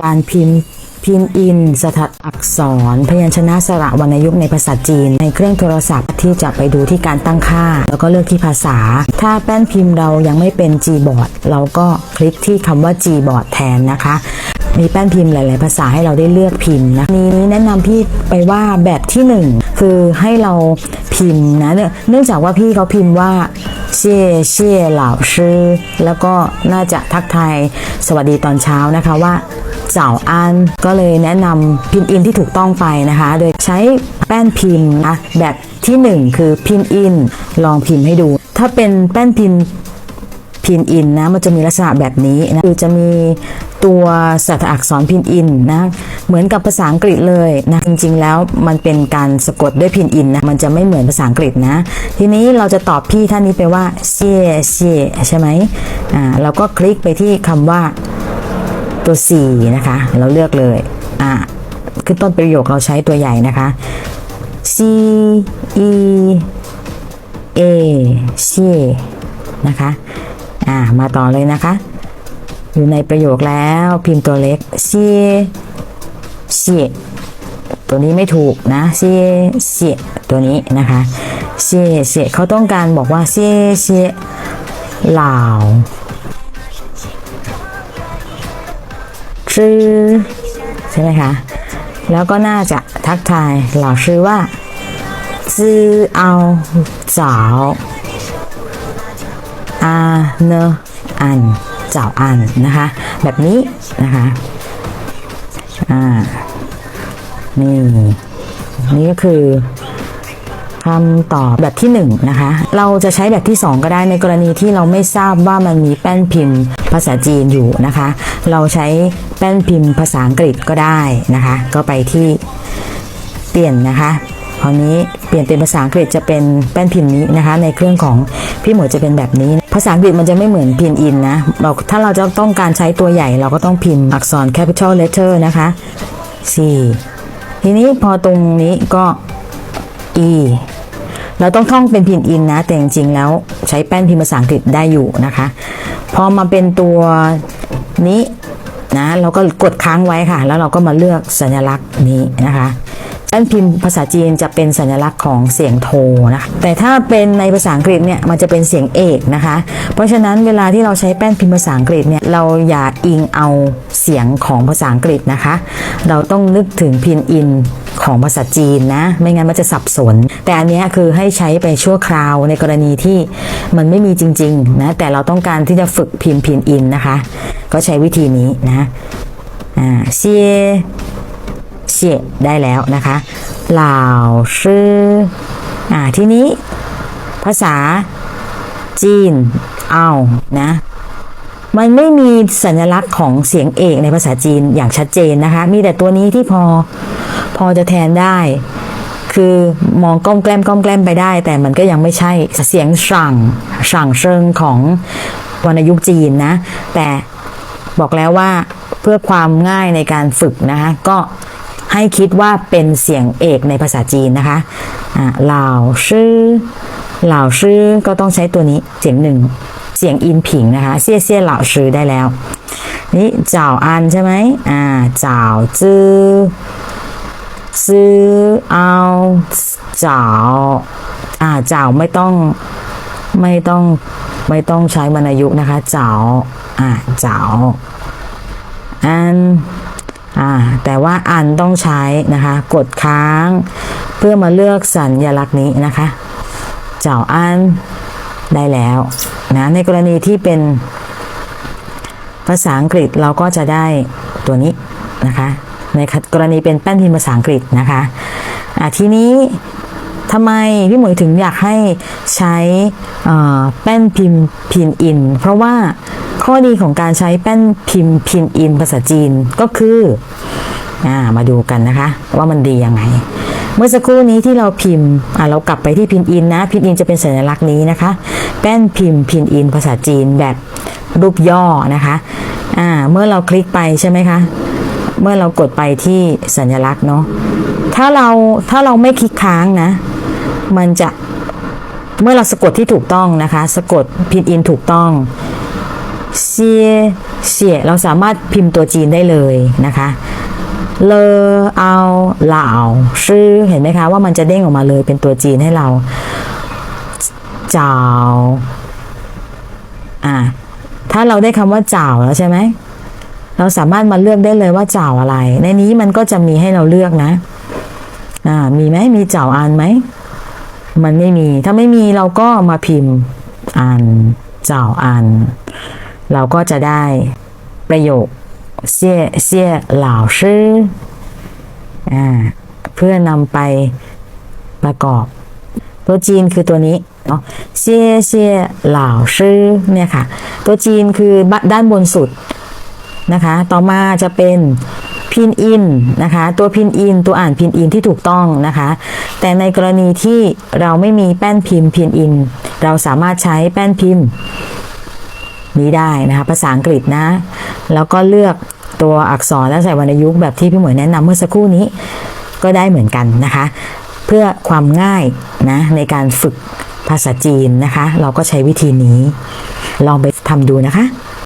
การพิมพ์พินอินสถัดอักษร พยัญชนะสระวรรณยุกต์ในภาษาจีน ในเครื่องโทรศัพท์ที่จะไปดูที่การตั้งค่า แล้วก็เลือกที่ภาษา ถ้าแป้นพิมพ์เรายังไม่เป็น Gboard เราก็คลิกที่คำว่า Gboard แทนนะคะ มีแป้นพิมพ์หลาย ๆ ภาษาให้เราได้เลือกพิมพ์นะนี้แนะนำพี่ไปว่าแบบที่หนึ่งคือให้เราพิมพ์นะเนื่องเนื่องจากว่าพี่เขาพิมพ์ว่าเชี่ยเชี่ยเหล่าชื่อแล้วก็น่าจะทักทายสวัสดีตอนเช้านะคะว่า เจ้าอันก็เลยแนะนำพิมพ์อินที่ถูกต้องไปนะคะ โดยใช้แป้นพิมพ์นะแบบที่หนึ่งคือพิมพ์อิน ลองพิมพ์ให้ดู ถ้าเป็นแป้นพิมพ์พินอินนะมันจะมีลักษณะแบบนี้นะคือจะมีตัวสัตอักษรพินอินนะเหมือนกับภาษาอังกฤษเลยนะจริงๆแล้วมันเป็นการสะกดด้วยพินอินนะมันจะไม่เหมือนภาษาอังกฤษนะ ทีนี้เราจะตอบพี่ท่านนี้ไปว่าเชี่ยเชี่ยใช่ไหมอ่าเราก็คลิกไปที่คำว่า ตัว C นะคะ เราเลือกเลยอ่าคือต้นประโยคเราใช้ตัวใหญ่นะคะ C E A เช่นะคะอ่ามาต่อเลยนะคะ อยู่ในประโยคแล้วพิมพ์ตัวเล็กเซีเซียตัวนี้ไม่ถูกนะเซีเซียตัวนี้นะคะเซีเซียเขาต้องการบอกว่าเซีเซียเหล่า ชื่อใช่ไหมคะ แล้วก็น่าจะทักทายเหล่าชื่อว่าจื้อเอาเจ้าอาเนอันเจ้าอันนะคะ แบบนี้นะคะ อ่า นี่ นี่ก็คือ คำตอบแบบที่หนึ่งนะคะ เราจะใช้แบบที่สองก็ได้ในกรณีที่เราไม่ทราบว่ามันมีแป้นพิมพ์ภาษาจีนอยู่นะคะ เราใช้แป้นพิมพ์ภาษาอังกฤษก็ได้นะคะ ก็ไปที่เปลี่ยนนะคะคราวนี้เปลี่ยนเป็นภาษาอังกฤษจะเป็นแป้นพิมพ์นี้นะคะ ในเครื่องของพี่หมวยจะเป็นแบบนี้ ภาษาอังกฤษมันจะไม่เหมือนพิมพ์อินนะเราถ้าเราจะต้องการใช้ตัวใหญ่เราก็ต้องพิมพ์อักษร capital letter นะคะ C ทีนี้พอตรงนี้ก็ E เราต้องท่องเป็นพิมพ์อินนะ แต่จริงๆแล้วใช้แป้นพิมพ์ภาษาอังกฤษได้อยู่นะคะ พอมาเป็นตัวนี้นะเราก็กดค้างไว้ค่ะ แล้วเราก็มาเลือกสัญลักษณ์นี้นะคะแป้นพิมพ์ภาษาจีนจะเป็นสัญลักษณ์ของเสียงโทนะคะแต่ถ้าเป็นในภาษาอังกฤษเนี่ยมันจะเป็นเสียงเอกนะคะ เพราะฉะนั้นเวลาที่เราใช้แป้นพิมพ์ภาษาอังกฤษเนี่ยเราอย่าอิงเอาเสียงของภาษาอังกฤษนะคะ เราต้องนึกถึงพินอิน ของภาษาจีนนะ ไม่งั้นมันจะสับสน แต่อันนี้คือให้ใช้ไปชั่วคราวในกรณีที่มันไม่มีจริงๆนะแต่เราต้องการที่จะฝึกพิมพ์พินอินนะคะ ก็ใช้วิธีนี้นะอ่าเซียเซียได้แล้วนะคะเหล่าชื่ออ่าทีนี้ภาษาจีนเอานะมันไม่มีสัญลักษณ์ของเสียงเอกในภาษาจีนอย่างชัดเจนนะคะ มีแต่ตัวนี้ที่พอ พอจะแทนได้ คือมองก้มแกล้มก้มแกล้มไปได้ แต่มันก็ยังไม่ใช่เสียงสั่งสั่งเชิงของวรรณยุกจีนนะ แต่บอกแล้วว่าเพื่อความง่ายในการฝึกนะคะก็ให้คิดว่าเป็นเสียงเอกในภาษาจีนนะคะเหล่าชื่อเหล่าชื่อก็ต้องใช้ตัวนี้เสียงหนึ่งเสียงอินผิงนะคะเซี่ยเซี่ยเหล่าชื่อได้แล้ว นี่เจ้าอันใช่ไหมอ่าเจ้าจื้อ ซื้อเอาเจ้าอ่าเจ้าไม่ต้องไม่ต้องไม่ต้องใช้วรรณยุกต์นะคะ เจ้าอ่าเจ้าอันอ่าแต่ว่าอันต้องใช้นะคะ กดค้างเพื่อมาเลือกสัญลักษณ์นี้นะคะ เจ้าอันได้แล้วนะในกรณีที่เป็นภาษาอังกฤษเราก็จะได้ตัวนี้นะคะ ในกรณีเป็นแป้นพิมพ์ภาษาอังกฤษนะคะอะทีนี้ทำไมพี่หมวยถึงอยากให้ใช้แป้นพิมพ์พินอิน เพราะว่าข้อดีของการใช้แป้นพิมพ์พินอิน ภาษาจีนก็คืออ่ามาดูกันนะคะ ว่ามันดียังไง เมื่อสักครู่นี้ที่เราพิมพ์เรากลับไปที่พินอินนะพินอินจะเป็นสัญลักษณ์นี้นะคะ แป้นพิมพ์พินอิน ภาษาจีนแบบรูปย่อนะคะเมื่อเราคลิกไปใช่ไหมคะ เมื่อเรากดไปที่สัญลักษณ์เนาะถ้าเราถ้าเราไม่คลิกค้างนะ มันจะเมื่อเราสะกดที่ถูกต้องนะคะ สะกดพินอินถูกต้องเซียเสียเราสามารถพิมพ์ตัวจีนได้เลยนะคะเลอเอาเหล่าชื่อเห็นไหมคะว่ามันจะเด้งออกมาเลยเป็นตัวจีนให้เราเจ้าอ่าถ้าเราได้คำว่าเจ้าแล้วใช่ไหม เราสามารถมาเลือกได้เลยว่าเจ้าอะไร ในนี้มันก็จะมีให้เราเลือกนะ อ่า มีไหมมีเจ้าอันไหม มันไม่มี ถ้าไม่มีเราก็มาพิมพ์อันเจ้าอันเราก็จะได้ประโยคเสี่ยเสี่ยเหล่าชื่ออ่า เพื่อนำไปประกอบ ตัวจีนคือตัวนี้เนาะเสี่ยเสี่ยเหล่าชื่อเนี่ยค่ะ ตัวจีนคือด้านบนสุด นะคะ ต่อมาจะเป็นพินอินนะคะ ตัวพินอินตัวอ่านพินอินที่ถูกต้องนะคะ แต่ในกรณีที่เราไม่มีแป้นพิมพ์พินอิน เราสามารถใช้แป้นพิมพ์ นี้ได้นะคะ ภาษาอังกฤษนะ แล้วก็เลือกตัวอักษรและใส่วรรณยุกต์แบบที่พี่หมวยแนะนำเมื่อสักครู่นี้ก็ได้เหมือนกันนะคะ เพื่อความง่ายนะในการฝึกภาษาจีนนะคะ เราก็ใช้วิธีนี้ ลองไปทำดูนะคะ